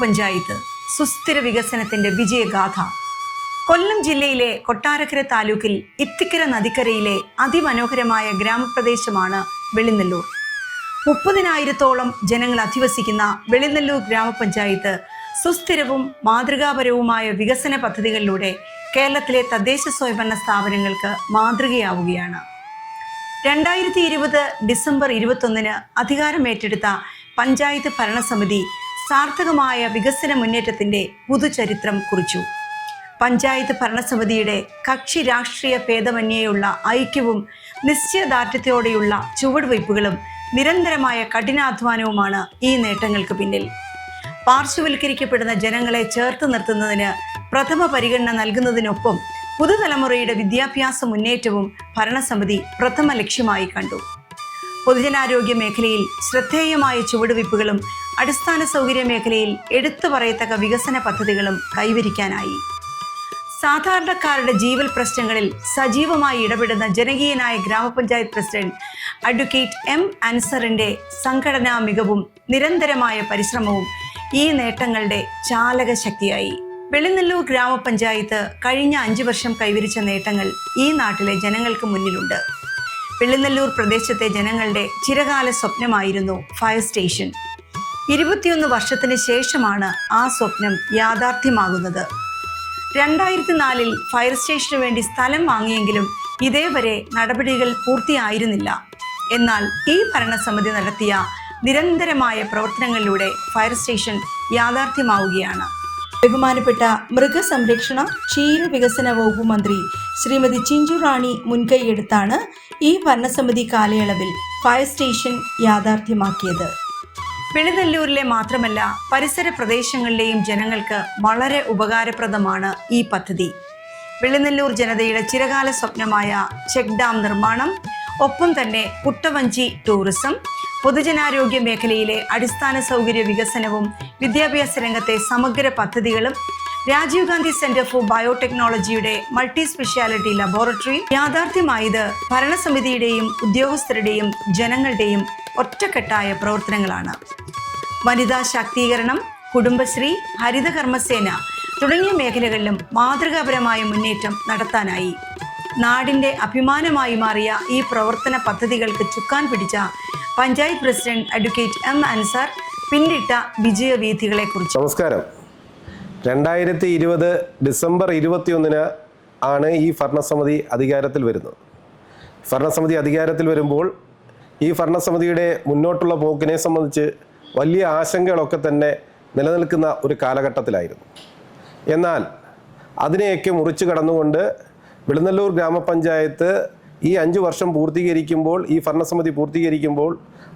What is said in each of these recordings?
ഗ്രാമപഞ്ചായത്ത് സുസ്ഥിര വികസനത്തിന്റെ വിജയഗാഥ. കൊല്ലം ജില്ലയിലെ കൊട്ടാരക്കര താലൂക്കിൽ ഇത്തിക്കര നദിക്കരയിലെ അതിമനോഹരമായ ഗ്രാമപ്രദേശമാണ് വെളിനെല്ലൂർ. മുപ്പതിനായിരത്തോളം ജനങ്ങൾ അധിവസിക്കുന്ന വെളിനെല്ലൂർ ഗ്രാമപഞ്ചായത്ത് സുസ്ഥിരവും മാതൃകാപരവുമായ വികസന പദ്ധതികളിലൂടെ കേരളത്തിലെ തദ്ദേശ സ്വയംഭരണ സ്ഥാപനങ്ങൾക്ക് മാതൃകയാവുകയാണ്. രണ്ടായിരത്തി ഇരുപത് ഡിസംബർ ഇരുപത്തൊന്നിന് അധികാരമേറ്റെടുത്ത പഞ്ചായത്ത് ഭരണസമിതി സാർത്ഥകമായ വികസന മുന്നേറ്റത്തിന്റെ പുതുചരിത്രം കുറിച്ചു. പഞ്ചായത്ത് ഭരണസമിതിയുടെ കക്ഷി രാഷ്ട്രീയ ഭേദമന്യേയുള്ള ഐക്യവും നിശ്ചയദാർഢ്യത്തോടെയുള്ള ചുവടുവയ്പ്പുകളും നിരന്തരമായ കഠിനാധ്വാനവുമാണ് ഈ നേട്ടങ്ങൾക്ക് പിന്നിൽ. പാർശ്വവൽക്കരിക്കപ്പെടുന്ന ജനങ്ങളെ ചേർത്ത് നിർത്തുന്നതിന് പ്രഥമ പരിഗണന നൽകുന്നതിനൊപ്പം പുതുതലമുറയുടെ വിദ്യാഭ്യാസ മുന്നേറ്റവും ഭരണസമിതി പ്രഥമ ലക്ഷ്യമായി കണ്ടു. പൊതുജനാരോഗ്യ മേഖലയിൽ ശ്രദ്ധേയമായ ചുവടുവയ്പ്പുകളും അടിസ്ഥാന സൗകര്യ മേഖലയിൽ എടുത്തു പറയത്തക്ക വികസന പദ്ധതികളും കൈവരിക്കാനായി. സാധാരണക്കാരുടെ ജീവൽ പ്രശ്നങ്ങളിൽ സജീവമായി ഇടപെടുന്ന ജനകീയനായ ഗ്രാമപഞ്ചായത്ത് പ്രസിഡന്റ് അഡ്വക്കേറ്റ് എം അൻസറിന്റെ സംഘടനാ മികവും നിരന്തരമായ പരിശ്രമവും ഈ നേട്ടങ്ങളുടെ ചാലക ശക്തിയായി. വെളിനെല്ലൂർ ഗ്രാമപഞ്ചായത്ത് കഴിഞ്ഞ അഞ്ചു വർഷം കൈവരിച്ച നേട്ടങ്ങൾ ഈ നാട്ടിലെ ജനങ്ങൾക്ക് മുന്നിലുണ്ട്. വെള്ളിനെല്ലൂർ പ്രദേശത്തെ ജനങ്ങളുടെ ചിരകാല സ്വപ്നമായിരുന്നു ഫയർ സ്റ്റേഷൻ. ഇരുപത്തിയൊന്ന് വർഷത്തിന് ശേഷമാണ് ആ സ്വപ്നം യാഥാർത്ഥ്യമാകുന്നത്. രണ്ടായിരത്തി നാലിൽ ഫയർ സ്റ്റേഷന് വേണ്ടി സ്ഥലം വാങ്ങിയെങ്കിലും ഇതേവരെ നടപടികൾ പൂർത്തിയായിരുന്നില്ല. എന്നാൽ ഈ ഭരണസമിതി നടത്തിയ നിരന്തരമായ പ്രവർത്തനങ്ങളിലൂടെ ഫയർ സ്റ്റേഷൻ യാഥാർത്ഥ്യമാവുകയാണ്. ബഹുമാനപ്പെട്ട മൃഗസംരക്ഷണ ക്ഷീര വികസന വകുപ്പ് മന്ത്രി ശ്രീമതി ചിഞ്ചു റാണി മുൻകൈയെടുത്താണ് ഈ ഭരണസമിതി കാലയളവിൽ ഫയർ സ്റ്റേഷൻ യാഥാർത്ഥ്യമാക്കിയത്. വെളിനെല്ലൂരിലെ മാത്രമല്ല പരിസര പ്രദേശങ്ങളിലെയും ജനങ്ങൾക്ക് വളരെ ഉപകാരപ്രദമാണ് ഈ പദ്ധതി. വെളിനെല്ലൂർ ജനതയുടെ ചിരകാല സ്വപ്നമായ ചെക്ക് ഡാം നിർമ്മാണം ഒപ്പം തന്നെ കുട്ടവഞ്ചി ടൂറിസം പൊതുജനാരോഗ്യ മേഖലയിലെ അടിസ്ഥാന സൗകര്യ വികസനവും വിദ്യാഭ്യാസ രംഗത്തെ സമഗ്ര പദ്ധതികളും രാജീവ് ഗാന്ധി സെന്റർ ഫോർ ബയോടെക്നോളജിയുടെ മൾട്ടി സ്പെഷ്യാലിറ്റി ലബോറട്ടറി യാഥാർത്ഥ്യമായത് ഭരണസമിതിയുടെയും ഉദ്യോഗസ്ഥരുടെയും ജനങ്ങളുടെയും ഒറ്റക്കെട്ടായ പ്രവർത്തനങ്ങളാണ്. വനിതാ ശാക്തീകരണം കുടുംബശ്രീ ഹരിതകർമ്മസേന തുടങ്ങിയ മേഖലകളിലും മാതൃകാപരമായ മുന്നേറ്റം നടത്താനായി. നാടിന്റെ അഭിമാനമായി മാറിയ ഈ പ്രവർത്തന പദ്ധതികൾക്ക് ചുക്കാൻ പിടിച്ച panchayat president advocate M Ansar പിന്നിട്ട വിജയവീഥികളെക്കുറിച്ച് നമസ്കാരം. രണ്ടായിരത്തി ഇരുപത് ഡിസംബർ ഇരുപത്തിയൊന്നിന് ആണ് ഈ ഭരണസമിതി അധികാരത്തിൽ വരുന്നത്. ഭരണസമിതി അധികാരത്തിൽ വരുമ്പോൾ ഈ ഭരണസമിതിയുടെ മുന്നോട്ടുള്ള പോക്കിനെ സംബന്ധിച്ച് വലിയ ആശങ്കകളൊക്കെ തന്നെ നിലനിൽക്കുന്ന ഒരു കാലഘട്ടത്തിലായിരുന്നു. എന്നാൽ അതിനെയൊക്കെ മുറിച്ചു കടന്നുകൊണ്ട് വെളുന്നല്ലൂർ ഗ്രാമപഞ്ചായത്ത് ഈ അഞ്ച് വർഷം പൂർത്തീകരിക്കുമ്പോൾ ഈ ഭരണസമിതി പൂർത്തീകരിക്കുമ്പോൾ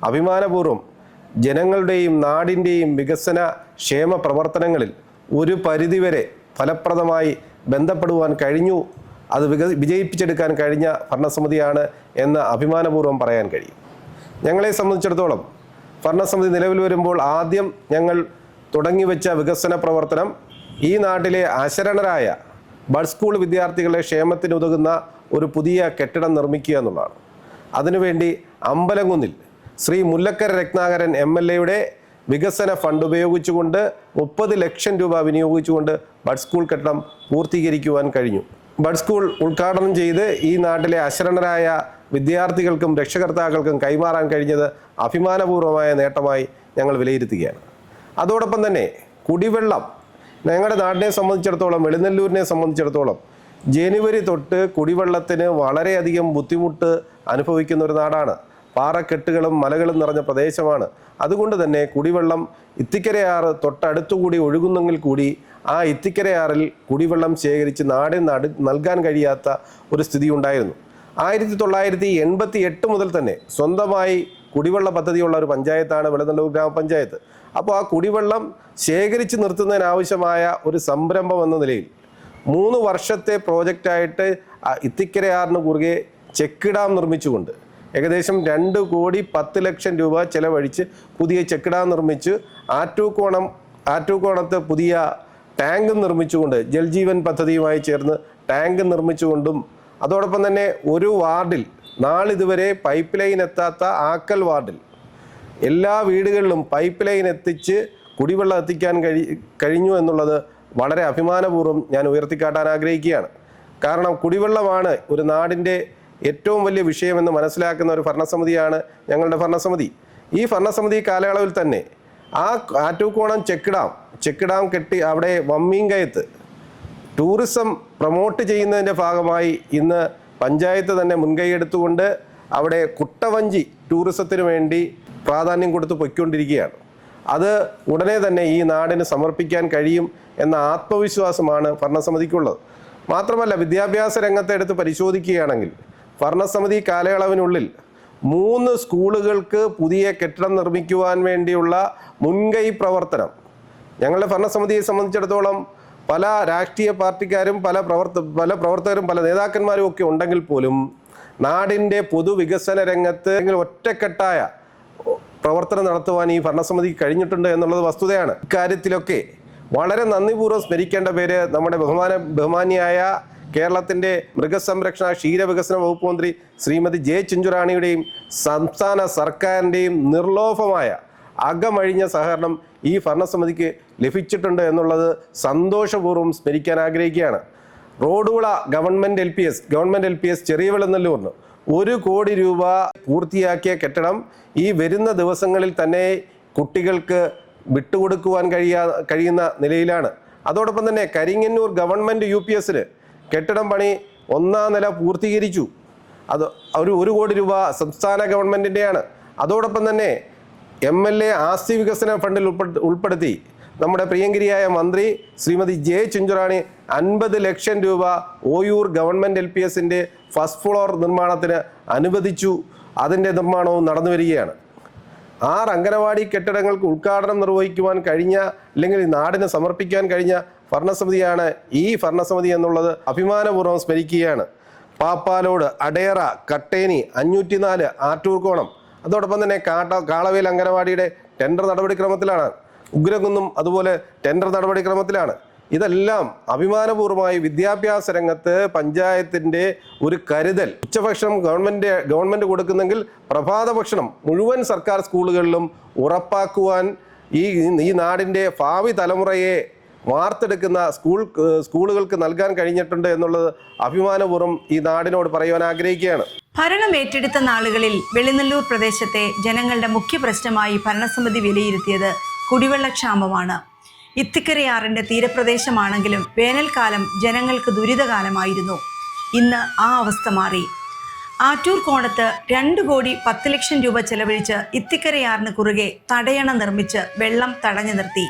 അഭിമാനപൂർവം ജനങ്ങളുടെയും നാടിന്റെയും വികസന ക്ഷേമ പ്രവർത്തനങ്ങളിൽ ഒരു പരിധിവരെ ഫലപ്രദമായി ബന്ധപ്പെടുവാൻ കഴിഞ്ഞു. അത് വിക വിജയിപ്പിച്ചെടുക്കാൻ കഴിഞ്ഞ ഭരണസമിതിയാണ് എന്ന് അഭിമാനപൂർവം പറയാൻ കഴിയും. ഞങ്ങളെ സംബന്ധിച്ചിടത്തോളം ഭരണസമിതി നിലവിൽ വരുമ്പോൾ ആദ്യം ഞങ്ങൾ തുടങ്ങിവെച്ച വികസന പ്രവർത്തനം ഈ നാട്ടിലെ അശരണരായ ബഡ് സ്കൂൾ വിദ്യാർത്ഥികളെ ക്ഷേമത്തിന് ഉതകുന്ന ഒരു പുതിയ കെട്ടിടം നിർമ്മിക്കുക എന്നുള്ളതാണ്. അതിനുവേണ്ടി അമ്പലംകുന്നിൽ ശ്രീ മുല്ലക്കര രത്നാകരൻ എം എൽ എയുടെ വികസന ഫണ്ട് ഉപയോഗിച്ചുകൊണ്ട് മുപ്പത് ലക്ഷം രൂപ വിനിയോഗിച്ചുകൊണ്ട് ബഡ് സ്കൂൾ കെട്ടിടം പൂർത്തീകരിക്കുവാൻ കഴിഞ്ഞു. ബഡ് സ്കൂൾ ഉദ്ഘാടനം ചെയ്ത് ഈ നാട്ടിലെ അശരണരായ വിദ്യാർത്ഥികൾക്കും രക്ഷകർത്താക്കൾക്കും കൈമാറാൻ കഴിഞ്ഞത് അഭിമാനപൂർവമായ നേട്ടമായി ഞങ്ങൾ വിലയിരുത്തുകയാണ്. അതോടൊപ്പം തന്നെ കുടിവെള്ളം ഞങ്ങളുടെ നാടിനെ സംബന്ധിച്ചിടത്തോളം വെളിനെല്ലൂരിനെ സംബന്ധിച്ചിടത്തോളം ജനുവരി തൊട്ട് കുടിവെള്ളത്തിന് വളരെയധികം ബുദ്ധിമുട്ട് അനുഭവിക്കുന്ന ഒരു നാടാണ്. പാറക്കെട്ടുകളും മലകളും നിറഞ്ഞ പ്രദേശമാണ്. അതുകൊണ്ട് തന്നെ കുടിവെള്ളം ഇത്തിക്കരയാറ് തൊട്ടടുത്തുകൂടി ഒഴുകുന്നെങ്കിൽ കൂടി ആ ഇത്തിക്കരയാറിൽ കുടിവെള്ളം ശേഖരിച്ച് നാടിന് നടു നൽകാൻ കഴിയാത്ത ഒരു സ്ഥിതി ഉണ്ടായിരുന്നു ആയിരത്തി തൊള്ളായിരത്തി എൺപത്തി എട്ട് മുതൽ തന്നെ സ്വന്തമായി കുടിവെള്ള പദ്ധതിയുള്ള ഒരു പഞ്ചായത്താണ് വെളുന്നല്ലൂർ ഗ്രാമപഞ്ചായത്ത്. അപ്പോൾ ആ കുടിവെള്ളം ശേഖരിച്ച് നിർത്തുന്നതിനാവശ്യമായ ഒരു സംരംഭം എന്ന നിലയിൽ മൂന്ന് വർഷത്തെ പ്രോജക്റ്റായിട്ട് ഇത്തിക്കരയാറിന് കുറുകെ ചെക്ക് ഡാം നിർമ്മിച്ചുകൊണ്ട് ഏകദേശം രണ്ട് കോടി പത്ത് ലക്ഷം രൂപ ചെലവഴിച്ച് പുതിയ ചെക്ക് ഡാം നിർമ്മിച്ച്. ആറ്റൂക്കോണം ആറ്റൂക്കോണത്ത് പുതിയ ടാങ്ക് നിർമ്മിച്ചുകൊണ്ട് ജൽജീവൻ പദ്ധതിയുമായി ചേർന്ന് ടാങ്ക് നിർമ്മിച്ചുകൊണ്ടും അതോടൊപ്പം തന്നെ ഒരു വാർഡിൽ നാളിതുവരെ പൈപ്പ് ലൈൻ എത്താത്ത ആക്കൽ വാർഡിൽ എല്ലാ വീടുകളിലും പൈപ്പ് ലൈൻ എത്തിച്ച് കുടിവെള്ളം എത്തിക്കാൻ കഴി കഴിഞ്ഞു എന്നുള്ളത് വളരെ അഭിമാനപൂർവം ഞാൻ ഉയർത്തിക്കാട്ടാൻ ആഗ്രഹിക്കുകയാണ്. കാരണം കുടിവെള്ളമാണ് ഒരു നാടിന്റെ ഏറ്റവും വലിയ വിഷയമെന്ന് മനസ്സിലാക്കുന്ന ഒരു ഭരണസമിതിയാണ് ഞങ്ങളുടെ ഭരണസമിതി. ഈ ഭരണസമിതി കാലയളവിൽ തന്നെ ആ Attukkonam check dam check dam കെട്ടി അവിടെ വമ്മീങ്കയത്ത് ടൂറിസം പ്രൊമോട്ട് ചെയ്യുന്നതിന്റെ ഭാഗമായി ഇന്ന് പഞ്ചായത്ത് തന്നെ മുൻകൈ എടുത്തുകൊണ്ട് അവിടെ കുട്ടവഞ്ചി ടൂറിസത്തിന് വേണ്ടി പ്രാധാന്യം കൊടുത്ത് പൊയ്ക്കൊണ്ടിരിക്കുകയാണ്. അത് ഉടനെ തന്നെ ഈ നാടിന് സമർപ്പിക്കാൻ കഴിയും എന്ന ആത്മവിശ്വാസമാണ് ഭരണസമിതിക്കുള്ളത്. മാത്രമല്ല വിദ്യാഭ്യാസ രംഗത്തെ എടുത്ത് പരിശോധിക്കുകയാണെങ്കിൽ ഭരണസമിതി കാലയളവിനുള്ളിൽ മൂന്ന് സ്കൂളുകൾക്ക് പുതിയ കെട്ടിടം നിർമ്മിക്കുവാൻ വേണ്ടിയുള്ള മുൻകൈ പ്രവർത്തനം. ഞങ്ങളുടെ ഭരണസമിതിയെ സംബന്ധിച്ചിടത്തോളം പല രാഷ്ട്രീയ പാർട്ടിക്കാരും പല പ്രവർത്ത പല പ്രവർത്തകരും പല നേതാക്കന്മാരും ഒക്കെ ഉണ്ടെങ്കിൽ പോലും നാടിന്റെ പൊതുവികസന രംഗത്ത് ഒറ്റക്കെട്ടായ പ്രവർത്തനം നടത്തുവാൻ ഈ ഭരണസമിതി കഴിഞ്ഞിട്ടുണ്ട് എന്നുള്ളത് വസ്തുതയാണ്. ഇക്കാര്യത്തിലൊക്കെ വളരെ നന്ദിപൂർവം സ്മരിക്കേണ്ട പേര് നമ്മുടെ ബഹുമാന ബഹുമാനിയായ കേരളത്തിന്റെ മൃഗസംരക്ഷണ ക്ഷീരവികസന വകുപ്പ് മന്ത്രി ശ്രീമതി ജെ ചിഞ്ചുറാണിയുടെയും സംസ്ഥാന സർക്കാരിന്റെയും നിർലോഭമായ അകമഴിഞ്ഞ സഹകരണം ഈ ഭരണസമിതിക്ക് ലഭിച്ചിട്ടുണ്ട് എന്നുള്ളത് സന്തോഷപൂർവം സ്മരിക്കാൻ ആഗ്രഹിക്കുകയാണ്. Roduvila government L P S government L P S ചെറിയ വെളുന്നല്ലൂരിന് ഒരു കോടി രൂപ പൂർത്തിയാക്കിയ കെട്ടിടം ഈ വരുന്ന ദിവസങ്ങളിൽ തന്നെ കുട്ടികൾക്ക് വിട്ടുകൊടുക്കുവാൻ കഴിയാ കഴിയുന്ന നിലയിലാണ്. അതോടൊപ്പം തന്നെ കരിങ്ങന്നൂർ ഗവൺമെന്റ് യു പി എസിന് കെട്ടിടം പണി ഒന്നാം നില പൂർത്തീകരിച്ചു. അത് ഒരു ഒരു കോടി രൂപ സംസ്ഥാന ഗവൺമെന്റിന്റെയാണ് അതോടൊപ്പം തന്നെ എം എൽ എ ആസ്തി വികസന ഫണ്ടിൽ ഉൾപ്പെടു ഉൾപ്പെടുത്തി നമ്മുടെ പ്രിയങ്കരിയായ മന്ത്രി ശ്രീമതി ജെ ചുഞ്ചുറാണി അൻപത് ലക്ഷം രൂപ ഓയൂർ ഗവൺമെന്റ് എൽ പി എസിന്റെ ഫസ്റ്റ് ഫ്ലോർ നിർമ്മാണത്തിന് അനുവദിച്ചു. അതിന്റെ നിർമ്മാണവും നടന്നു വരികയാണ്. ആറ് അംഗനവാടി കെട്ടിടങ്ങൾക്ക് ഉദ്ഘാടനം നിർവഹിക്കുവാൻ കഴിഞ്ഞ അല്ലെങ്കിൽ നാടിന് സമർപ്പിക്കാൻ കഴിഞ്ഞ ഭരണസമിതിയാണ് ഈ ഭരണസമിതി എന്നുള്ളത് അഭിമാനപൂർവം സ്മരിക്കുകയാണ്. പാപ്പാലോട് അടയറ കട്ടേനി അഞ്ഞൂറ്റിനാല് ആറ്റൂർക്കോണം. അതോടൊപ്പം തന്നെ കാട്ട കാളവേൽ അംഗനവാടിയുടെ ടെൻഡർ നടപടിക്രമത്തിലാണ്. ഉഗ്രകുന്നും അതുപോലെ ടെൻഡർ നടപടിക്രമത്തിലാണ്. ഇതെല്ലാം അഭിമാനപൂർവമായി വിദ്യാഭ്യാസ രംഗത്ത് പഞ്ചായത്തിന്റെ ഒരു കരുതൽ. ഉച്ചഭക്ഷണം ഗവൺമെന്റ് ഗവൺമെന്റ് കൊടുക്കുന്നെങ്കിൽ പ്രഭാത ഭക്ഷണം മുഴുവൻ സർക്കാർ സ്കൂളുകളിലും ഉറപ്പാക്കുവാൻ ഈ ഈ നാടിന്റെ ഭാവി തലമുറയെ വാർത്തെടുക്കുന്ന സ്കൂൾ സ്കൂളുകൾക്ക് നൽകാൻ കഴിഞ്ഞിട്ടുണ്ട് എന്നുള്ളത് അഭിമാനപൂർവം ഈ നാടിനോട് പറയുവാൻ ആഗ്രഹിക്കുകയാണ്. ഭരണം ഏറ്റെടുത്ത നാളുകളിൽ വെളിനല്ലൂർ പ്രദേശത്തെ ജനങ്ങളുടെ മുഖ്യ പ്രശ്നമായി ഭരണസമിതി വിലയിരുത്തിയത് കുടിവെള്ളക്ഷാമമാണ്. ഇത്തിക്കരയാറിന്റെ തീരപ്രദേശമാണെങ്കിലും വേനൽക്കാലം ജനങ്ങൾക്ക് ദുരിതകാലമായിരുന്നു. ഇന്ന് ആ അവസ്ഥ മാറി. ആറ്റൂർ കോണത്ത് രണ്ട് കോടി പത്ത് ലക്ഷം രൂപ ചെലവഴിച്ച് ഇത്തിക്കരയാറിന് കുറുകെ തടയണ നിർമ്മിച്ച് വെള്ളം തടഞ്ഞു നിർത്തി.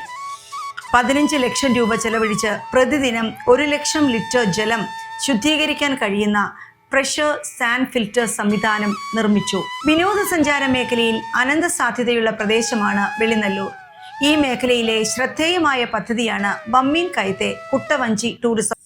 പതിനഞ്ച് ലക്ഷം രൂപ ചെലവഴിച്ച് പ്രതിദിനം ഒരു ലക്ഷം ലിറ്റർ ജലം ശുദ്ധീകരിക്കാൻ കഴിയുന്ന പ്രഷർ സാൻഡ് ഫിൽറ്റർ സംവിധാനം നിർമ്മിച്ചു. വിനോദസഞ്ചാര മേഖലയിൽ അനന്ത സാധ്യതയുള്ള പ്രദേശമാണ് വെളിനല്ലൂർ. ഈ മേഖലയിലെ ശ്രദ്ധേയമായ പദ്ധതിയാണ് ബമ്മീൻ കയത്തെ കുട്ടവഞ്ചി ടൂറിസം.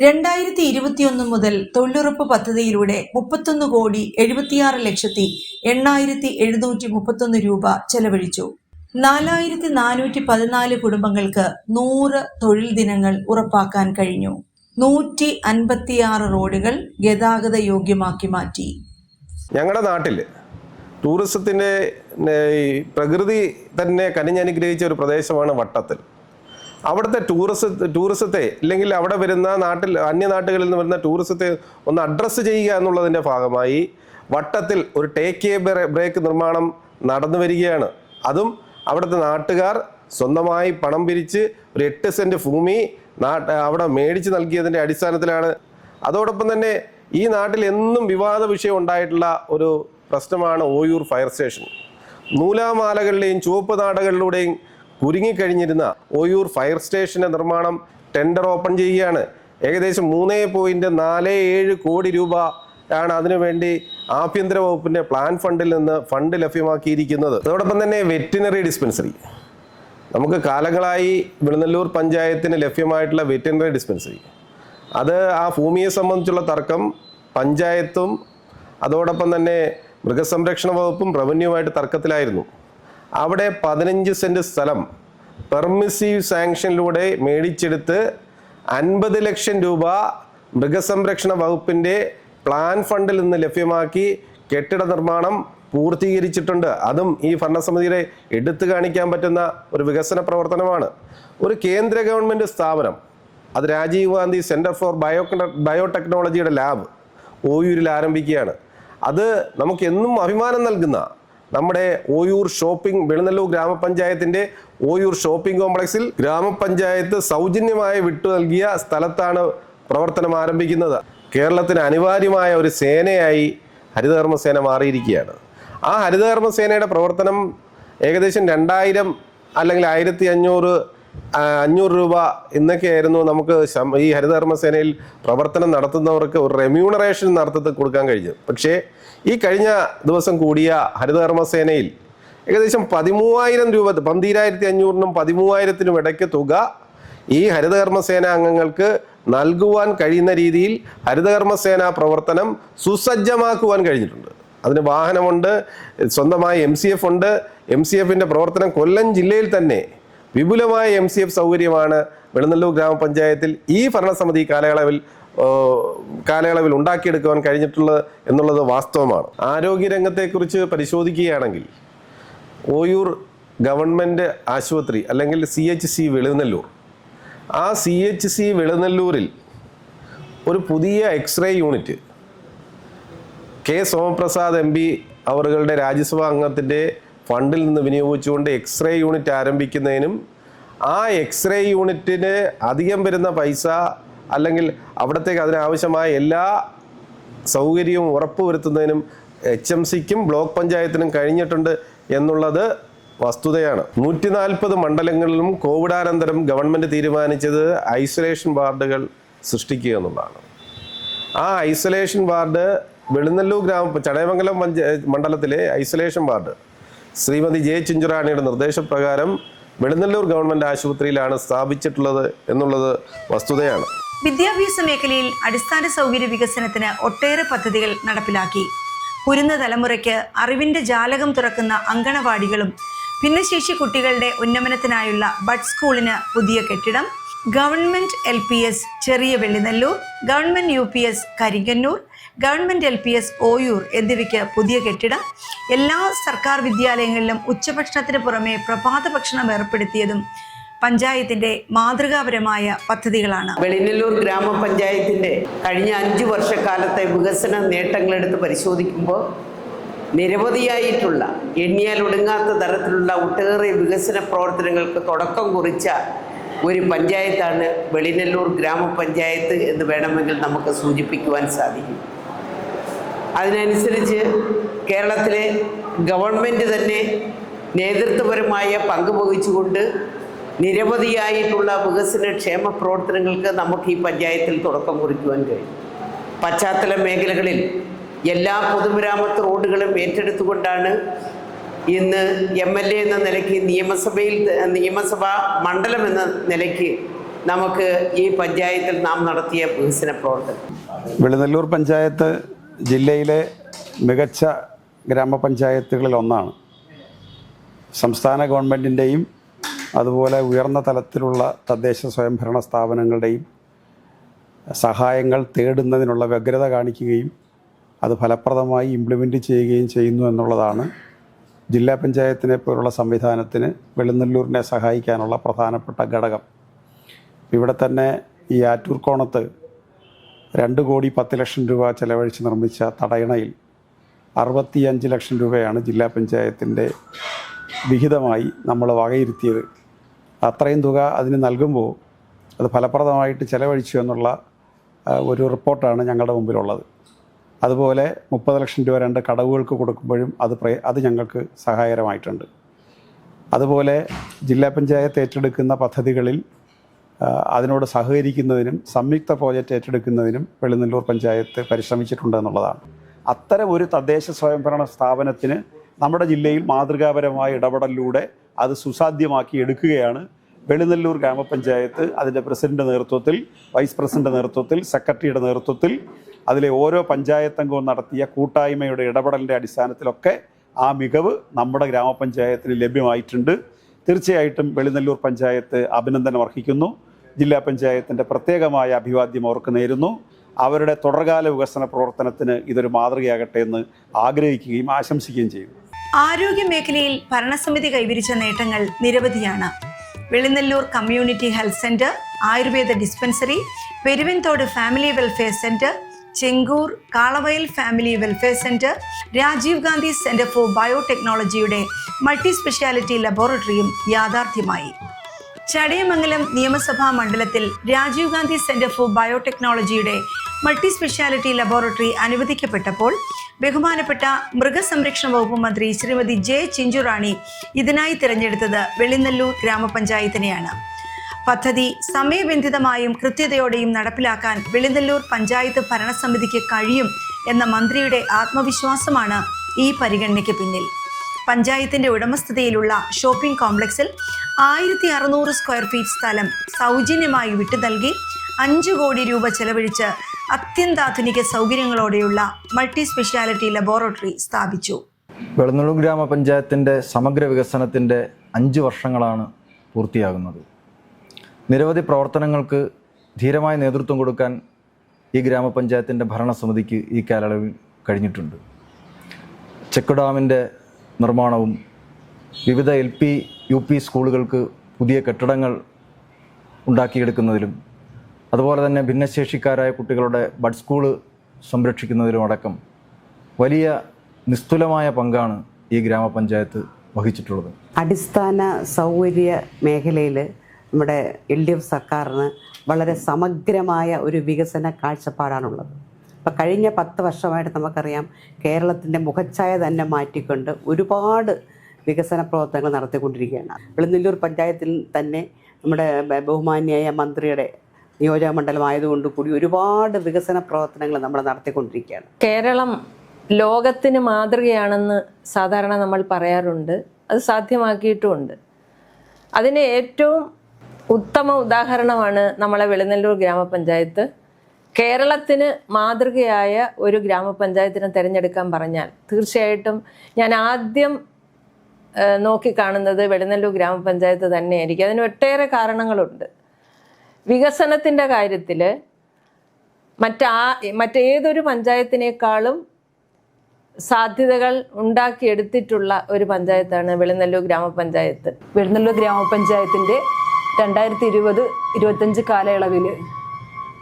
രണ്ടായിരത്തി ഇരുപത്തിയൊന്ന് മുതൽ തൊഴിലുറപ്പ് പദ്ധതിയിലൂടെ മുപ്പത്തൊന്ന് കോടി എഴുപത്തിയാറ് ലക്ഷത്തി എണ്ണായിരത്തി എഴുന്നൂറ്റി മുപ്പത്തൊന്ന് രൂപ ചെലവഴിച്ചു. നാലായിരത്തി നാനൂറ്റി പതിനാല് കുടുംബങ്ങൾക്ക് നൂറ് തൊഴിൽ ദിനങ്ങൾ ഉറപ്പാക്കാൻ കഴിഞ്ഞു. നൂറ്റി അൻപത്തിയാറ് റോഡുകൾ ഗതാഗത യോഗ്യമാക്കി മാറ്റി. ഞങ്ങളുടെ നാട്ടിൽ ടൂറിസത്തിന്റെ ഈ പ്രകൃതി തന്നെ കനിഞ്ഞനുഗ്രഹിച്ച ഒരു പ്രദേശമാണ് വട്ടത്തിൽ. അവിടുത്തെ ടൂറിസ ടൂറിസത്തെ ഇല്ലെങ്കിൽ അവിടെ വരുന്ന നാട്ടിൽ അന്യനാട്ടുകളിൽ നിന്ന് വരുന്ന ടൂറിസത്തെ ഒന്ന് അഡ്രസ്സ് ചെയ്യുക എന്നുള്ളതിന്റെ ഭാഗമായി വട്ടത്തിൽ ഒരു ടേക്ക് എ ബ്രേക്ക് നിർമ്മാണം നടന്നു വരികയാണ്. അതും അവിടുത്തെ നാട്ടുകാർ സ്വന്തമായി പണം പിരിച്ച് ഒരു എട്ട് സെന്റ് ഭൂമി നാട്ട് അവിടെ മേടിച്ച് നൽകിയതിന്റെ അടിസ്ഥാനത്തിലാണ്. അതോടൊപ്പം തന്നെ ഈ നാട്ടിൽ എന്നും വിവാദ വിഷയം ഉണ്ടായിട്ടുള്ള ഒരു പ്രശ്നമാണ് ഓയൂർ ഫയർ സ്റ്റേഷൻ നൂലാമാലകളിലെയും ചുവപ്പ് നാടകളിലൂടെയും കുരുങ്ങിക്കഴിഞ്ഞിരുന്ന ഒയൂർ ഫയർ സ്റ്റേഷന്റെ നിർമ്മാണം ടെൻഡർ ഓപ്പൺ ചെയ്യുകയാണ്. ഏകദേശം മൂന്ന് പോയിന്റ് നാല് ഏഴ് കോടി രൂപ ആണ് അതിനുവേണ്ടി ആഭ്യന്തര വകുപ്പിന്റെ പ്ലാൻ ഫണ്ടിൽ നിന്ന് ഫണ്ട് ലഭ്യമാക്കിയിരിക്കുന്നത്. അതോടൊപ്പം തന്നെ വെറ്റിനറി ഡിസ്പെൻസറി. നമുക്ക് കാലങ്ങളായി വിളനല്ലൂർ പഞ്ചായത്തിന് ലഭ്യമായിട്ടുള്ള വെറ്റിനറി ഡിസ്പെൻസറി. അത് ആ ഭൂമിയെ സംബന്ധിച്ചുള്ള തർക്കം പഞ്ചായത്തും അതോടൊപ്പം തന്നെ മൃഗസംരക്ഷണ വകുപ്പും റവന്യൂവായിട്ട് തർക്കത്തിലായിരുന്നു. അവിടെ പതിനഞ്ച് സെന്റ് സ്ഥലം പെർമിസീവ് സാങ്ഷനിലൂടെ മേടിച്ചെടുത്ത് അൻപത് ലക്ഷം രൂപ മൃഗസംരക്ഷണ വകുപ്പിന്റെ പ്ലാൻ ഫണ്ടിൽ നിന്ന് ലഭ്യമാക്കി കെട്ടിട നിർമ്മാണം പൂർത്തീകരിച്ചിട്ടുണ്ട്. അതും ഈ ഭരണസമിതിയുടെ എടുത്തു കാണിക്കാൻ പറ്റുന്ന ഒരു വികസന പ്രവർത്തനമാണ്. ഒരു കേന്ദ്ര ഗവൺമെന്റ് സ്ഥാപനം അത് Rajiv Gandhi centre for bio ബയോടെക്നോളജിയുടെ lab ഓയൂരിൽ ആരംഭിക്കുകയാണ്. അത് നമുക്ക് എന്നും അഭിമാനം നൽകുന്ന നമ്മുടെ ഓയൂർ ഷോപ്പിംഗ് വെളുന്നല്ലൂർ ഗ്രാമപഞ്ചായത്തിന്റെ ഓയൂർ ഷോപ്പിംഗ് കോംപ്ലക്സിൽ ഗ്രാമപഞ്ചായത്ത് സൗജന്യമായി വിട്ടു നൽകിയ സ്ഥലത്താണ് പ്രവർത്തനം ആരംഭിക്കുന്നത്. കേരളത്തിന് അനിവാര്യമായ ഒരു സേനയായി ഹരിതകർമ്മസേന മാറിയിരിക്കുകയാണ്. ആ ഹരിതകർമ്മസേനയുടെ പ്രവർത്തനം ഏകദേശം രണ്ടായിരം അല്ലെങ്കിൽ ആയിരത്തി അഞ്ഞൂറ് അഞ്ഞൂറ് രൂപ എന്നൊക്കെയായിരുന്നു നമുക്ക് ഈ ഹരിതകർമ്മസേനയിൽ പ്രവർത്തനം നടത്തുന്നവർക്ക് ഒരു റെമ്യൂണറേഷൻ നടത്തത്തിൽ കൊടുക്കാൻ കഴിഞ്ഞത്. പക്ഷേ ഈ കഴിഞ്ഞ ദിവസം കൂടിയ ഹരിതകർമ്മസേനയിൽ ഏകദേശം പതിമൂവായിരം രൂപ പന്തിരായിരത്തി അഞ്ഞൂറിനും പതിമൂവായിരത്തിനും ഇടയ്ക്ക് തുക ഈ ഹരിതകർമ്മസേന അംഗങ്ങൾക്ക് നൽകുവാൻ കഴിയുന്ന രീതിയിൽ ഹരിതകർമ്മസേന പ്രവർത്തനം സുസജ്ജമാക്കുവാൻ കഴിഞ്ഞിട്ടുണ്ട്. അതിന് വാഹനമുണ്ട് സ്വന്തമായ എം സി എഫ് ഉണ്ട്. എം സി എഫിന്റെ പ്രവർത്തനം കൊല്ലം ജില്ലയിൽ തന്നെ വിപുലമായ എം സി എഫ് സൗകര്യമാണ്. വെളുന്നല്ലൂർ ഗ്രാമപഞ്ചായത്തിൽ ഈ ഭരണസമിതി കാലയളവിൽ കാലയളവിൽ ഉണ്ടാക്കിയെടുക്കുവാൻ കഴിഞ്ഞിട്ടുള്ളത് എന്നുള്ളത് വാസ്തവമാണ്. ആരോഗ്യരംഗത്തെക്കുറിച്ച് പരിശോധിക്കുകയാണെങ്കിൽ ഓയൂർ ഗവൺമെന്റ് ആശുപത്രി അല്ലെങ്കിൽ സി എച്ച് സി വെളുന്നല്ലൂർ ആ സി എച്ച് സി വെളുന്നല്ലൂരിൽ ഒരു പുതിയ x ray unit K Somaprasad M P അവറുകളുടെ രാജ്യസഭാ അംഗത്തിന്റെ ഫണ്ടിൽ നിന്ന് വിനിയോഗിച്ചുകൊണ്ട് എക്സ്റേ യൂണിറ്റ് ആരംഭിക്കുന്നതിനും ആ എക്സ്റേ യൂണിറ്റിന് അധികം വരുന്ന പൈസ അല്ലെങ്കിൽ അവിടത്തേക്ക് അതിനാവശ്യമായ എല്ലാ സൗകര്യവും ഉറപ്പുവരുത്തുന്നതിനും എച്ച് എം സിക്കും ബ്ലോക്ക് പഞ്ചായത്തിനും കഴിഞ്ഞിട്ടുണ്ട് എന്നുള്ളത് വസ്തുതയാണ്. നൂറ്റി നാൽപ്പത് മണ്ഡലങ്ങളിലും കോവിഡാനന്തരം ഗവൺമെന്റ് തീരുമാനിച്ചത് ഐസൊലേഷൻ വാർഡുകൾ സൃഷ്ടിക്കുക എന്നുള്ളതാണ്. ആ ഐസൊലേഷൻ വാർഡ് വെളുന്നല്ലൂർ ഗ്രാമ ചടയമംഗലം മണ്ഡലത്തിലെ ഐസൊലേഷൻ വാർഡ്. ശ്രീമതി ജെ ചിഞ്ചുറാണിയുടെ നിർദ്ദേശപ്രകാരം വെളുന്നല്ലൂർ ഗവൺമെന്റ് ആശുപത്രിയിലാണ് സ്ഥാപിച്ചിട്ടുള്ളത് എന്നുള്ളത് വസ്തുതയാണ്. വിദ്യാഭ്യാസ മേഖലയിൽ അടിസ്ഥാന സൗകര്യ വികസനത്തിന് ഒട്ടേറെ പദ്ധതികൾ നടപ്പിലാക്കി. കുരുന്ന തലമുറയ്ക്ക് അറിവിന്റെ ജാലകം തുറക്കുന്ന അങ്കണവാടികളും ഭിന്നശേഷി കുട്ടികളുടെ ഉന്നമനത്തിനായുള്ള ബഡ് സ്കൂളിന് പുതിയ കെട്ടിടം ഗവൺമെന്റ് എൽ പി എസ് ചെറിയ Velinalloor government U P S Karingannoor government L P S Oyoor എന്നിവയ്ക്ക് പുതിയ കെട്ടിടം എല്ലാ സർക്കാർ വിദ്യാലയങ്ങളിലും ഉച്ചഭക്ഷണത്തിന് പുറമെ പ്രഭാത ഭക്ഷണം ഏർപ്പെടുത്തിയതും പഞ്ചായത്തിന്റെ മാതൃകാപരമായ പദ്ധതികളാണ്. വെളിനല്ലൂർ ഗ്രാമപഞ്ചായത്തിന്റെ കഴിഞ്ഞ അഞ്ചു വർഷക്കാലത്തെ വികസന നേട്ടങ്ങളെടുത്ത് പരിശോധിക്കുമ്പോൾ നിരവധിയായിട്ടുള്ള എണ്ണിയാൽ ഒടുങ്ങാത്ത തരത്തിലുള്ള ഒട്ടേറെ വികസന പ്രവർത്തനങ്ങൾക്ക് തുടക്കം കുറിച്ച ഒരു പഞ്ചായത്താണ് വെളിനല്ലൂർ ഗ്രാമപഞ്ചായത്ത് എന്ന് വേണമെങ്കിൽ നമുക്ക് സൂചിപ്പിക്കുവാൻ സാധിക്കും. അതിനനുസരിച്ച് കേരളത്തിലെ ഗവൺമെന്റ് തന്നെ നേതൃത്വപരമായ പങ്ക് വഹിച്ചുകൊണ്ട് നിരവധിയായിട്ടുള്ള വികസന ക്ഷേമ പ്രവർത്തനങ്ങൾക്ക് നമുക്ക് ഈ പഞ്ചായത്തിൽ തുടക്കം കുറിക്കുവാൻ കഴിയും. പശ്ചാത്തല മേഖലകളിൽ എല്ലാ പൊതുമരാമത്ത് റോഡുകളും ഏറ്റെടുത്തുകൊണ്ടാണ് ഇന്ന് എം എൽ എ എന്ന നിലയ്ക്ക് നിയമസഭയിൽ നിയമസഭാ മണ്ഡലം എന്ന നിലയ്ക്ക് നമുക്ക് ഈ പഞ്ചായത്തിൽ നാം നടത്തിയ വികസന പ്രവർത്തനം. വെളുന്നല്ലൂർ പഞ്ചായത്ത് ജില്ലയിലെ മികച്ച ഗ്രാമപഞ്ചായത്തുകളിൽ ഒന്നാണ്. സംസ്ഥാന ഗവൺമെന്റിന്റെയും അതുപോലെ ഉയർന്ന തലത്തിലുള്ള തദ്ദേശ സ്വയംഭരണ സ്ഥാപനങ്ങളുടെയും സഹായങ്ങൾ തേടുന്നതിനുള്ള വ്യഗ്രത കാണിക്കുകയും അത് ഫലപ്രദമായി ഇംപ്ലിമെന്റ് ചെയ്യുകയും ചെയ്യുന്നു എന്നുള്ളതാണ് ജില്ലാ പഞ്ചായത്തിനെ പോലുള്ള സംവിധാനത്തിന് വെളുന്നല്ലൂരിനെ സഹായിക്കാനുള്ള പ്രധാനപ്പെട്ട ഘടകം. ഇവിടെ തന്നെ ഈ ആറ്റൂർക്കോണത്ത് രണ്ട് കോടി പത്ത് ലക്ഷം രൂപ ചെലവഴിച്ച് നിർമ്മിച്ച തടയണയിൽ അറുപത്തിയഞ്ച് ലക്ഷം രൂപയാണ് ജില്ലാ പഞ്ചായത്തിന്റെ വിഹിതമായി നമ്മൾ വകയിരുത്തിയത്. അത്രയും തുക അതിന് നൽകുമ്പോൾ അത് ഫലപ്രദമായിട്ട് ചെലവഴിച്ചു എന്നുള്ള ഒരു റിപ്പോർട്ടാണ് ഞങ്ങളുടെ മുമ്പിലുള്ളത്. അതുപോലെ മുപ്പത് ലക്ഷം രൂപ രണ്ട് കടവുകൾക്ക് കൊടുക്കുമ്പോഴും അത് അത് ഞങ്ങൾക്ക് സഹായകരമായിട്ടുണ്ട്. അതുപോലെ ജില്ലാ പഞ്ചായത്ത് ഏറ്റെടുക്കുന്ന പദ്ധതികളിൽ അതിനോട് സഹകരിക്കുന്നതിനും സംയുക്ത പ്രോജക്റ്റ് ഏറ്റെടുക്കുന്നതിനും വെളുന്നല്ലൂർ പഞ്ചായത്ത് പരിശ്രമിച്ചിട്ടുണ്ട് എന്നുള്ളതാണ്. അത്തരം ഒരു തദ്ദേശ സ്വയംഭരണ സ്ഥാപനത്തിന് നമ്മുടെ ജില്ലയിൽ മാതൃകാപരമായ ഇടപെടലിലൂടെ അത് സുസാധ്യമാക്കി എടുക്കുകയാണ്. വെളിനെല്ലൂർ ഗ്രാമപഞ്ചായത്ത് അതിന്റെ പ്രസിഡന്റ് നേതൃത്വത്തിൽ വൈസ് പ്രസിഡന്റ് നേതൃത്വത്തിൽ സെക്രട്ടറിയുടെ നേതൃത്വത്തിൽ അതിലെ ഓരോ പഞ്ചായത്തംഗവും നടത്തിയ കൂട്ടായ്മയുടെ ഇടപെടലിന്റെ അടിസ്ഥാനത്തിലൊക്കെ ആ മികവ് നമ്മുടെ ഗ്രാമപഞ്ചായത്തിന് ലഭ്യമായിട്ടുണ്ട്. തീർച്ചയായിട്ടും വെളിനെല്ലൂർ പഞ്ചായത്ത് അഭിനന്ദനം അർഹിക്കുന്നു. ജില്ലാ പഞ്ചായത്തിന്റെ പ്രത്യേകമായ അഭിവാദ്യം അവർക്ക് നേരുന്നു. അവരുടെ തുടർകാല വികസന പ്രവർത്തനത്തിന് ഇതൊരു മാതൃകയാകട്ടെ എന്ന് ആഗ്രഹിക്കുകയും ആശംസിക്കുകയും ചെയ്യും. ആരോഗ്യ മേഖലയിൽ ഭരണസമിതി കൈവരിച്ച നേട്ടങ്ങൾ നിരവധിയാണ്. Velinalloor community health centre ayurveda dispensary Peruvanthodu family welfare centre Chenkoor Kalavayal family welfare centre Rajiv Gandhi centre for ബയോടെക്നോളജിയുടെ multi speciality ലബോറട്ടറിയും യാഥാർത്ഥ്യമായി. ചടയമംഗലം നിയമസഭാ മണ്ഡലത്തിൽ രാജീവ് ഗാന്ധി സെന്റർ ഫോർ ബയോടെക്നോളജിയുടെ മൾട്ടി സ്പെഷ്യാലിറ്റി ലബോറട്ടറി അനുവദിക്കപ്പെട്ടപ്പോൾ ബഹുമാനപ്പെട്ട മൃഗസംരക്ഷണ വകുപ്പ് മന്ത്രി ശ്രീമതി ജെ ചിഞ്ചുറാണി ഇതിനായി തിരഞ്ഞെടുത്തത് വെളിനെല്ലൂർ ഗ്രാമപഞ്ചായത്തിനെയാണ്. പദ്ധതി സമയബന്ധിതമായും കൃത്യതയോടെയും നടപ്പിലാക്കാൻ വെളിനെല്ലൂർ പഞ്ചായത്ത് ഭരണസമിതിക്ക് കഴിയും എന്ന മന്ത്രിയുടെ ആത്മവിശ്വാസമാണ് ഈ പരിഗണനയ്ക്ക് പിന്നിൽ. പഞ്ചായത്തിന്റെ ഉടമസ്ഥതയിലുള്ള ഷോപ്പിംഗ് കോംപ്ലക്സിൽ ആയിരത്തി അറുന്നൂറ് സ്ക്വയർ ഫീറ്റ് സ്ഥലം സൗജന്യമായി വിട്ടു നൽകി അഞ്ച് കോടി രൂപ ചെലവഴിച്ച് അത്യന്താധുനിക സൗകര്യങ്ങളോടെയുള്ള മൾട്ടി സ്പെഷ്യാലിറ്റി ലബോറട്ടറി സ്ഥാപിച്ചു. വെളുന്നൂർ ഗ്രാമപഞ്ചായത്തിന്റെ സമഗ്ര വികസനത്തിന്റെ അഞ്ച് വർഷങ്ങളാണ് പൂർത്തിയാകുന്നത്. നിരവധി പ്രവർത്തനങ്ങൾക്ക് ധീരമായ നേതൃത്വം കൊടുക്കാൻ ഈ ഗ്രാമപഞ്ചായത്തിന്റെ ഭരണസമിതിക്ക് ഈ കാലയളവിൽ കഴിഞ്ഞിട്ടുണ്ട്. ചെക്ക് ഡാമിന്റെ നിർമ്മാണവും വിവിധ എൽ പി യു പി സ്കൂളുകൾക്ക് പുതിയ കെട്ടിടങ്ങൾ ഉണ്ടാക്കിയെടുക്കുന്നതിലും അതുപോലെ തന്നെ ഭിന്നശേഷിക്കാരായ കുട്ടികളുടെ ബഡ് സ്കൂൾ സംരക്ഷിക്കുന്നതിലും അടക്കം വലിയ നിസ്തുലമായ പങ്കാണ് ഈ ഗ്രാമപഞ്ചായത്ത് വഹിച്ചിട്ടുള്ളത്. അടിസ്ഥാന സൗകര്യ മേഖലയിൽ നമ്മുടെ എൽ ഡി എഫ് സർക്കാരിന് വളരെ സമഗ്രമായ ഒരു വികസന കാഴ്ചപ്പാടാണുള്ളത്. അപ്പോൾ കഴിഞ്ഞ പത്ത് വർഷമായിട്ട് നമുക്കറിയാം കേരളത്തിന്റെ മുഖച്ഛായ തന്നെ മാറ്റിക്കൊണ്ട് ഒരുപാട് വികസന പ്രവർത്തനങ്ങൾ നടത്തിക്കൊണ്ടിരിക്കുകയാണ്. വെളുന്നല്ലൂർ പഞ്ചായത്തിൽ തന്നെ നമ്മുടെ ബഹുമാന്യായ മന്ത്രിയുടെ നിയോജക മണ്ഡലമായതുകൊണ്ട് കൂടി ഒരുപാട് വികസന പ്രവർത്തനങ്ങൾ നമ്മൾ നടത്തിക്കൊണ്ടിരിക്കുകയാണ്. കേരളം ലോകത്തിന് മാതൃകയാണെന്ന് സാധാരണ നമ്മൾ പറയാറുണ്ട്. അത് സാധ്യമാക്കിയിട്ടുമുണ്ട്. അതിന് ഏറ്റവും ഉത്തമ ഉദാഹരണമാണ് നമ്മളെ വെളുന്നല്ലൂർ ഗ്രാമപഞ്ചായത്ത്. കേരളത്തിന് മാതൃകയായ ഒരു ഗ്രാമപഞ്ചായത്തിനെ തിരഞ്ഞെടുക്കാൻ പറഞ്ഞാൽ തീർച്ചയായിട്ടും ഞാൻ ആദ്യം നോക്കിക്കാണുന്നത് വെളുന്നല്ലൂർ ഗ്രാമപഞ്ചായത്ത് തന്നെയായിരിക്കും. അതിന് ഒട്ടേറെ കാരണങ്ങളുണ്ട്. വികസനത്തിന്റെ കാര്യത്തിൽ മറ്റാ മറ്റേതൊരു പഞ്ചായത്തിനേക്കാളും സാധ്യതകൾ ഉണ്ടാക്കിയെടുത്തിട്ടുള്ള ഒരു പഞ്ചായത്താണ് വെളുന്നല്ലൂർ ഗ്രാമപഞ്ചായത്ത്. വെളുന്നല്ലൂർ ഗ്രാമപഞ്ചായത്തിന്റെ രണ്ടായിരത്തി ഇരുപത് ഇരുപത്തഞ്ച് കാലയളവിൽ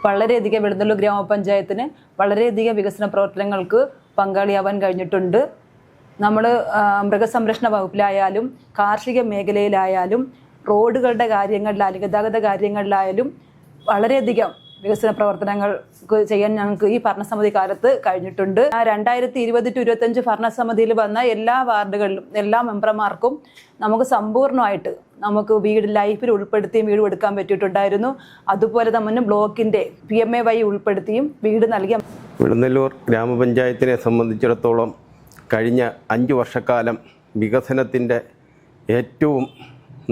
വളരെയധികം വെളുന്നല്ലൂർ ഗ്രാമപഞ്ചായത്തിന് വളരെയധികം വികസന പ്രവർത്തനങ്ങൾക്ക് പങ്കാളിയാവാൻ കഴിഞ്ഞിട്ടുണ്ട്. നമ്മൾ മൃഗസംരക്ഷണ വകുപ്പിലായാലും കാർഷിക മേഖലയിലായാലും റോഡുകളുടെ കാര്യങ്ങളിലായാലും ഗതാഗത കാര്യങ്ങളിലായാലും വളരെയധികം വികസന പ്രവർത്തനങ്ങൾ ചെയ്യാൻ ഞങ്ങൾക്ക് ഈ ഭരണസമിതി കാലത്ത് കഴിഞ്ഞിട്ടുണ്ട്. ആ രണ്ടായിരത്തി ഇരുപത് ടു ഇരുപത്തഞ്ച് ഭരണസമിതിയിൽ വന്ന എല്ലാ വാർഡുകളിലും എല്ലാ മെമ്പർമാർക്കും നമുക്ക് സമ്പൂർണമായിട്ട് നമുക്ക് വീട് ലൈഫിൽ ഉൾപ്പെടുത്തിയും വീട് കൊടുക്കാൻ പറ്റിയിട്ടുണ്ടായിരുന്നു. അതുപോലെ തന്നെ ബ്ലോക്കിന്റെ പി എം എ വൈ ഉൾപ്പെടുത്തിയും വീട് നൽകിയ വിളുന്നല്ലൂർ ഗ്രാമപഞ്ചായത്തിനെ സംബന്ധിച്ചിടത്തോളം കഴിഞ്ഞ അഞ്ച് വർഷക്കാലം വികസനത്തിന്റെ ഏറ്റവും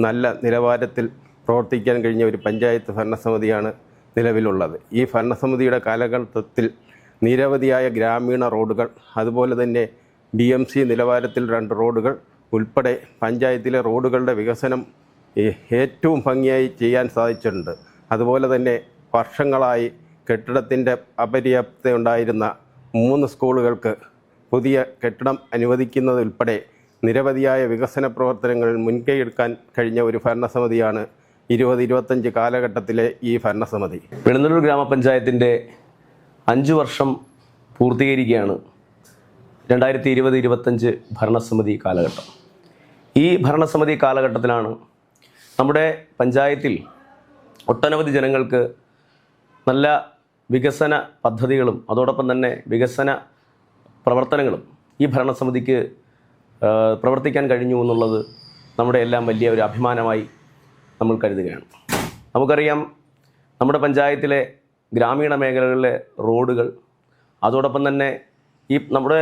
നല്ല നിലവാരത്തിൽ പ്രവർത്തിക്കാൻ കഴിഞ്ഞ ഒരു പഞ്ചായത്ത് ഭരണസമിതിയാണ് നിലവിലുള്ളത്. ഈ ഭരണസമിതിയുടെ കാലഘട്ടത്തിൽ നിരവധിയായ ഗ്രാമീണ റോഡുകൾ അതുപോലെ തന്നെ ബി എം സി നിലവാരത്തിൽ രണ്ട് റോഡുകൾ ഉൾപ്പെടെ പഞ്ചായത്തിലെ റോഡുകളുടെ വികസനം ഏറ്റവും ഭംഗിയായി ചെയ്യാൻ സാധിച്ചിട്ടുണ്ട്. അതുപോലെ തന്നെ വർഷങ്ങളായി കെട്ടിടത്തിന്റെ അപര്യാപ്തത ഉണ്ടായിരുന്ന മൂന്ന് സ്കൂളുകൾക്ക് പുതിയ കെട്ടിടം അനുവദിക്കുന്നതുൾപ്പെടെ നിരവധിയായ വികസന പ്രവർത്തനങ്ങളിൽ മുൻകൈയെടുക്കാൻ കഴിഞ്ഞ ഒരു ഭരണസമിതിയാണ് ഇരുപത് ഇരുപത്തഞ്ച് കാലഘട്ടത്തിലെ ഈ ഭരണസമിതി. വെളുന്നൂർ ഗ്രാമപഞ്ചായത്തിന്റെ അഞ്ച് വർഷം പൂർത്തീകരിക്കുകയാണ് രണ്ടായിരത്തി ഇരുപത് ഇരുപത്തഞ്ച് ഭരണസമിതി കാലഘട്ടം. ഈ ഭരണസമിതി കാലഘട്ടത്തിലാണ് നമ്മുടെ പഞ്ചായത്തിൽ ഒട്ടനവധി ജനങ്ങൾക്ക് നല്ല വികസന പദ്ധതികളും അതോടൊപ്പം തന്നെ വികസന പ്രവർത്തനങ്ങളും ഈ ഭരണസമിതിക്ക് പ്രവർത്തിക്കാൻ കഴിഞ്ഞു എന്നുള്ളത് നമ്മുടെ എല്ലാം വലിയ ഒരു അഭിമാനമായി നമ്മൾ കരുതുകയാണ്. നമുക്കറിയാം നമ്മുടെ പഞ്ചായത്തിലെ ഗ്രാമീണ മേഖലകളിലെ റോഡുകൾ അതോടൊപ്പം തന്നെ ഈ നമ്മുടെ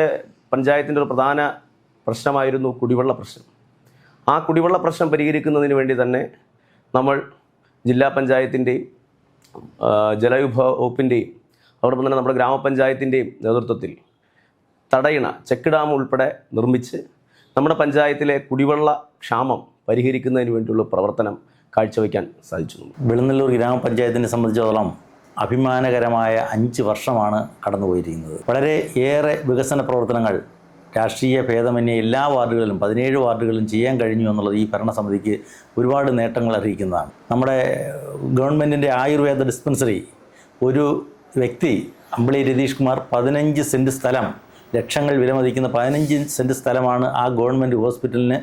പഞ്ചായത്തിന്റെ ഒരു പ്രധാന പ്രശ്നമായിരുന്നു കുടിവെള്ള പ്രശ്നം. ആ കുടിവെള്ള പ്രശ്നം പരിഹരിക്കുന്നതിന് വേണ്ടി തന്നെ നമ്മൾ ജില്ലാ പഞ്ചായത്തിന്റെയും ജലവിഭവ വകുപ്പിന്റെയും അതോടൊപ്പം തന്നെ നമ്മുടെ ഗ്രാമപഞ്ചായത്തിന്റെയും നേതൃത്വത്തിൽ തടയിണ ചെക്ക് ഡാം ഉൾപ്പെടെ നിർമ്മിച്ച് നമ്മുടെ പഞ്ചായത്തിലെ കുടിവെള്ള ക്ഷാമം പരിഹരിക്കുന്നതിന് വേണ്ടിയുള്ള പ്രവർത്തനം കാഴ്ചവെക്കാൻ സാധിച്ചു വെളുന്നല്ലൂർ ഗ്രാമപഞ്ചായത്തിനെ സംബന്ധിച്ചിടത്തോളം അഭിമാനകരമായ അഞ്ച് വർഷമാണ് കടന്നുപോയിരിക്കുന്നത്. വളരെ ഏറെ വികസന പ്രവർത്തനങ്ങൾ രാഷ്ട്രീയ ഭേദമന്യേ എല്ലാ വാർഡുകളിലും പതിനേഴ് വാർഡുകളിലും ചെയ്യാൻ കഴിഞ്ഞു എന്നുള്ളത് ഈ ഭരണസമിതിക്ക് ഒരുപാട് നേട്ടങ്ങൾ അറിയിക്കുന്നതാണ്. നമ്മുടെ ഗവൺമെന്റിന്റെ ആയുർവേദ ഡിസ്പെൻസറി ഒരു വ്യക്തി അമ്പിളി രതീഷ് കുമാർ പതിനഞ്ച് സെന്റ് സ്ഥലം ലക്ഷങ്ങൾ വിലമതിക്കുന്ന പതിനഞ്ച് സെന്റ് സ്ഥലമാണ് ആ ഗവൺമെന്റ് ഹോസ്പിറ്റലിന്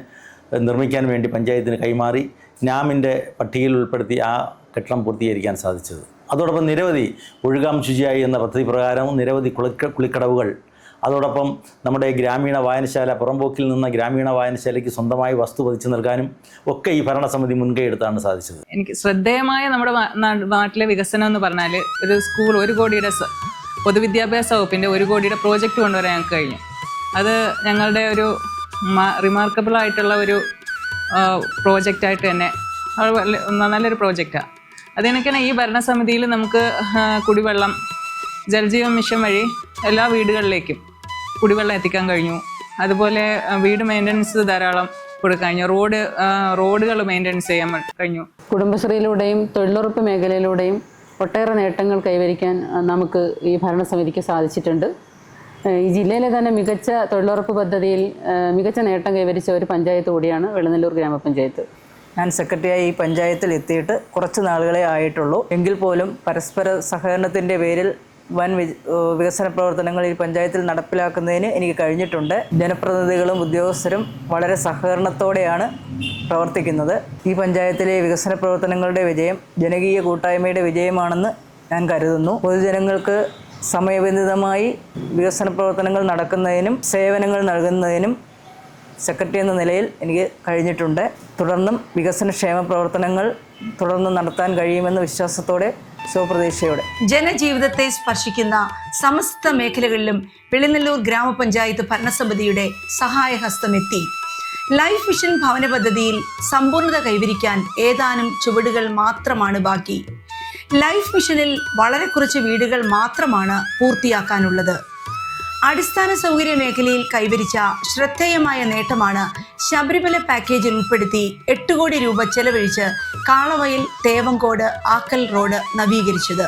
നിർമ്മിക്കാൻ വേണ്ടി പഞ്ചായത്തിന് കൈമാറി. നാമിന്റെ പട്ടികയിൽ ഉൾപ്പെടുത്തി ആ കെട്ടിടം പൂർത്തീകരിക്കാൻ സാധിച്ചത്. അതോടൊപ്പം നിരവധി ഒഴുകാം ശുചിയായി എന്ന പദ്ധതി പ്രകാരവും നിരവധി കുളിക്ക കുളിക്കടവുകൾ. അതോടൊപ്പം നമ്മുടെ ഗ്രാമീണ വായനശാല പുറമ്പോക്കിൽ നിന്ന് ഗ്രാമീണ വായനശാലയ്ക്ക് സ്വന്തമായി വസ്തു പതിച്ചു നൽകാനും ഒക്കെ ഈ ഭരണസമിതി മുൻകൈ എടുത്താണ് സാധിച്ചത്. എനിക്ക് ശ്രദ്ധേയമായ നമ്മുടെ നാട്ടിലെ വികസനം എന്ന് പറഞ്ഞാൽ ഒരു സ്കൂൾ ഒരു കോടിയുടെ പൊതുവിദ്യാഭ്യാസ വകുപ്പിന്റെ ഒരു കോടിയുടെ പ്രോജക്റ്റ് കൊണ്ടുവരാൻ ഞങ്ങൾക്ക് കഴിഞ്ഞു. അത് ഞങ്ങളുടെ ഒരു റിമാർക്കബിൾ ആയിട്ടുള്ള ഒരു പ്രോജക്റ്റായിട്ട് തന്നെ. നല്ലൊരു പ്രോജക്റ്റാണ് അതിനൊക്കെയാണ് ഈ ഭരണസമിതിയിൽ നമുക്ക് കുടിവെള്ളം ജലജീവൻ മിഷൻ വഴി എല്ലാ വീടുകളിലേക്കും കുടിവെള്ളം എത്തിക്കാൻ കഴിഞ്ഞു. അതുപോലെ വീട് മെയിന്റനൻസ് ധാരാളം കൊടുക്കാൻ കഴിഞ്ഞു. റോഡ് റോഡുകൾ മെയിന്റനൻസ് ചെയ്യാൻ കഴിഞ്ഞു. കുടുംബശ്രീയിലൂടെയും തൊഴിലുറപ്പ് മേഖലയിലൂടെയും ഒട്ടേറെ നേട്ടങ്ങൾ കൈവരിക്കാൻ നമുക്ക് ഈ ഭരണസമിതിക്ക് സാധിച്ചിട്ടുണ്ട്. ഈ ജില്ലയിലെ തന്നെ മികച്ച തൊഴിലുറപ്പ് പദ്ധതിയിൽ മികച്ച നേട്ടം കൈവരിച്ച ഒരു പഞ്ചായത്ത് കൂടിയാണ് വെള്ളനെല്ലൂർ ഗ്രാമപഞ്ചായത്ത്. ഞാൻ സെക്രട്ടറിയായി ഈ പഞ്ചായത്തിൽ എത്തിയിട്ട് കുറച്ച് നാളുകളെ ആയിട്ടുള്ളൂ. എങ്കിൽ പോലും പരസ്പര സഹകരണത്തിന്റെ പേരിൽ വൻ വികസന പ്രവർത്തനങ്ങൾ ഈ പഞ്ചായത്തിൽ നടപ്പിലാക്കുന്നതിന് എനിക്ക് കഴിഞ്ഞിട്ടുണ്ട്. ജനപ്രതിനിധികളും ഉദ്യോഗസ്ഥരും വളരെ സഹകരണത്തോടെയാണ് പ്രവർത്തിക്കുന്നത്. ഈ പഞ്ചായത്തിലെ വികസന പ്രവർത്തനങ്ങളുടെ വിജയം ജനകീയ കൂട്ടായ്മയുടെ വിജയമാണെന്ന് ഞാൻ കരുതുന്നു. പൊതുജനങ്ങൾക്ക് സമയബന്ധിതമായി വികസന പ്രവർത്തനങ്ങൾ നടക്കുന്നതിനും സേവനങ്ങൾ നൽകുന്നതിനും സെക്രട്ടറി എന്ന നിലയിൽ എനിക്ക് കഴിഞ്ഞിട്ടുണ്ട്. തുടർന്നും വികസനക്ഷേമ പ്രവർത്തനങ്ങൾ തുടർന്ന് നടത്താൻ കഴിയുമെന്ന വിശ്വാസത്തോടെ ശുഭപ്രതീക്ഷയോടെ. ജനജീവിതത്തെ സ്പർശിക്കുന്ന സമസ്ത മേഖലകളിലും വെളിനല്ലൂർ ഗ്രാമപഞ്ചായത്ത് ഭരണസമിതിയുടെ സഹായഹസ്തമെത്തി. ലൈഫ് മിഷൻ ഭവന പദ്ധതിയിൽ സമ്പൂർണത കൈവരിക്കാൻ ഏതാനും ചുവടുകൾ മാത്രമാണ് ബാക്കി. ലൈഫ് മിഷനിൽ വളരെ കുറച്ച് വീടുകൾ മാത്രമാണ് പൂർത്തിയാക്കാനുള്ളത്. അടിസ്ഥാന സൗകര്യ മേഖലയിൽ കൈവരിച്ച ശ്രദ്ധേയമായ നേട്ടമാണ് ശബരിമല പാക്കേജിൽ ഉൾപ്പെടുത്തി എട്ട് കോടി രൂപ ചെലവഴിച്ച് കാളവയൽ തേവങ്കോട് ആക്കൽ റോഡ് നവീകരിച്ചത്.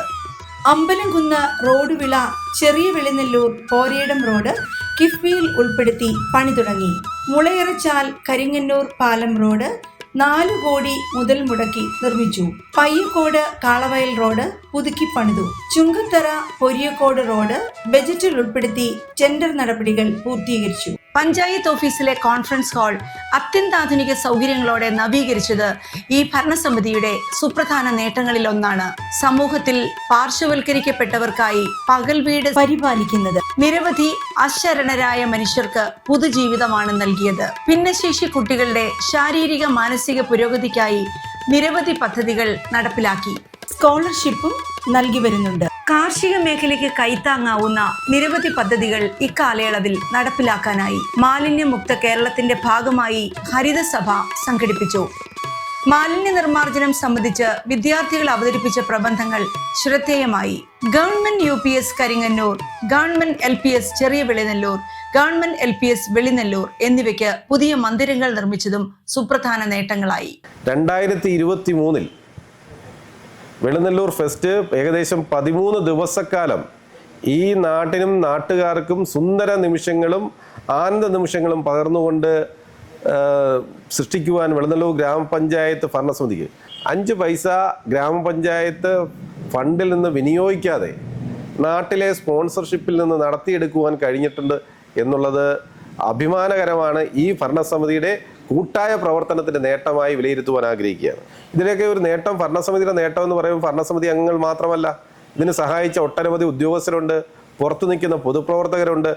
അമ്പലംകുന്ന് റോഡ് വിള ചെറിയ വെളിനെല്ലൂർ പോരേടം റോഡ് കിഫ്ബിയിൽ ഉൾപ്പെടുത്തി പണി തുടങ്ങി. മുളയിറച്ചാൽ കരിങ്ങന്നൂർ പാലം റോഡ് നാലു കോടി മുതൽ മുടക്കി നിർമ്മിച്ചു. പയ്യക്കോട് കാളവയൽ റോഡ് പുതുക്കി പണിതു. ചുങ്കത്തറ പൊരിയക്കോട് റോഡ് ബജറ്റിൽ ഉൾപ്പെടുത്തി ടെൻഡർ നടപടികൾ പൂർത്തീകരിച്ചു. പഞ്ചായത്ത് ഓഫീസിലെ കോൺഫറൻസ് ഹാൾ അത്യന്താധുനിക സൗകര്യങ്ങളോടെ നവീകരിച്ചത് ഈ ഭരണസമിതിയുടെ സുപ്രധാന നേട്ടങ്ങളിൽ ഒന്നാണ്. സമൂഹത്തിൽ പാർശ്വവൽക്കരിക്കപ്പെട്ടവർക്കായി പകൽ വീട് പരിപാലിക്കുന്നത്. നിരവധി അശരണരായ മനുഷ്യർക്ക് പുതുജീവിതമാണ് നൽകിയത്. ഭിന്നശേഷി കുട്ടികളുടെ ശാരീരിക മാനസിക പുരോഗതിക്കായി നിരവധി പദ്ധതികൾ നടപ്പിലാക്കി. സ്കോളർഷിപ്പും നൽകി വരുന്നുണ്ട്. കാർഷിക മേഖലയ്ക്ക് കൈത്താങ്ങാവുന്ന നിരവധി പദ്ധതികൾ ഇക്കാലയളവിൽ നടപ്പിലാക്കാനായി. മാലിന്യമുക്ത കേരളത്തിന്റെ ഭാഗമായി ഹരിതസഭ സംഘടിപ്പിച്ചു. മാലിന്യ നിർമ്മാർജനം സംബന്ധിച്ച് വിദ്യാർത്ഥികൾ അവതരിപ്പിച്ച പ്രബന്ധങ്ങൾ ശ്രദ്ധേയമായി. Government U P S Karingannoor government L P S ചെറിയ Velinalloor government L P S Velinalloor എന്നിവയ്ക്ക് പുതിയ മന്ദിരങ്ങൾ നിർമ്മിച്ചതും സുപ്രധാന നേട്ടങ്ങളായി. രണ്ടായിരത്തി ഇരുപത്തി മൂന്നിൽ വെളുനെല്ലൂർ ഫെസ്റ്റ് ഏകദേശം പതിമൂന്ന് ദിവസക്കാലം ഈ നാട്ടിനും നാട്ടുകാർക്കും സുന്ദര നിമിഷങ്ങളും ആനന്ദ നിമിഷങ്ങളും പകർന്നുകൊണ്ട് സൃഷ്ടിക്കുവാൻ വെളുനെല്ലൂർ ഗ്രാമപഞ്ചായത്ത് ഭരണസമിതിക്ക് അഞ്ച് പൈസ ഗ്രാമപഞ്ചായത്ത് ഫണ്ടിൽ നിന്ന് വിനിയോഗിക്കാതെ നാട്ടിലെ സ്പോൺസർഷിപ്പിൽ നിന്ന് നടത്തിയെടുക്കുവാൻ കഴിഞ്ഞിട്ടുണ്ട് എന്നുള്ളത് അഭിമാനകരമാണ് ഈ ഭരണസമിതിയുടെ കൂട്ടായ പ്രവർത്തനത്തിന്റെ നേട്ടമായി വിലയിരുത്തുവാൻ ആഗ്രഹിക്കുകയാണ്. ഇതിനൊക്കെ ഒരു നേട്ടം ഭരണസമിതിയുടെ നേട്ടം എന്ന് പറയുമ്പോൾ ഭരണസമിതി അംഗങ്ങൾ മാത്രമല്ല ഇതിന് സഹായിച്ച ഒട്ടനവധി ഉദ്യോഗസ്ഥരുണ്ട് പുറത്തു നിൽക്കുന്ന പൊതുപ്രവർത്തകരുണ്ട്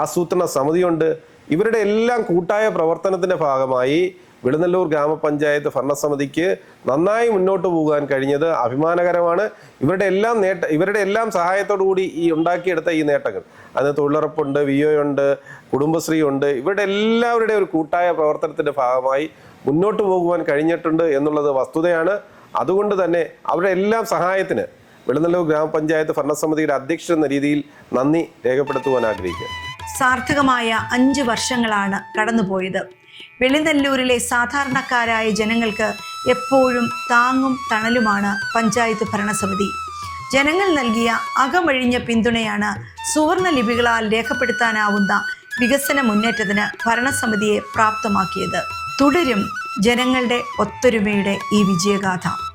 ആസൂത്രണ സമിതിയുണ്ട്. ഇവരുടെ എല്ലാം കൂട്ടായ പ്രവർത്തനത്തിന്റെ ഭാഗമായി വെളുന്നല്ലൂർ ഗ്രാമപഞ്ചായത്ത് ഭരണസമിതിക്ക് നന്നായി മുന്നോട്ട് പോകാൻ കഴിഞ്ഞത് അഭിമാനകരമാണ്. ഇവരുടെ എല്ലാം നേട്ട ഇവരുടെ എല്ലാം സഹായത്തോടു കൂടി ഈ ഉണ്ടാക്കിയെടുത്ത ഈ നേട്ടങ്ങൾ. അതിന് തൊഴിലുറപ്പുണ്ട് വി ഉണ്ട് കുടുംബശ്രീ ഉണ്ട്. ഇവരുടെ എല്ലാവരുടെ ഒരു കൂട്ടായ പ്രവർത്തനത്തിന്റെ ഭാഗമായി മുന്നോട്ട് പോകുവാൻ കഴിഞ്ഞിട്ടുണ്ട് എന്നുള്ളത് വസ്തുതയാണ്. അതുകൊണ്ട് തന്നെ അവരുടെ എല്ലാം സഹായത്തിന് വെളുന്നല്ലൂർ ഗ്രാമപഞ്ചായത്ത് ഭരണസമിതിയുടെ അധ്യക്ഷൻ എന്ന രീതിയിൽ നന്ദി രേഖപ്പെടുത്തുവാൻ ആഗ്രഹിക്കുക സാർത്ഥകമായ അഞ്ച് വർഷങ്ങളാണ് കടന്നുപോയത്. വെളിനെല്ലൂരിലെ സാധാരണക്കാരായ ജനങ്ങൾക്ക് എപ്പോഴും താങ്ങും തണലുമാണ് പഞ്ചായത്ത് ഭരണസമിതി. ജനങ്ങൾ നൽകിയ അകമഴിഞ്ഞ പിന്തുണയാണ് സുവർണ ലിപികളാൽ രേഖപ്പെടുത്താനാവുന്ന വികസന മുന്നേറ്റത്തിന് ഭരണസമിതിയെ പ്രാപ്തമാക്കിയത്. തുടരും ജനങ്ങളുടെ ഒത്തൊരുമയുടെ ഈ വിജയഗാഥ.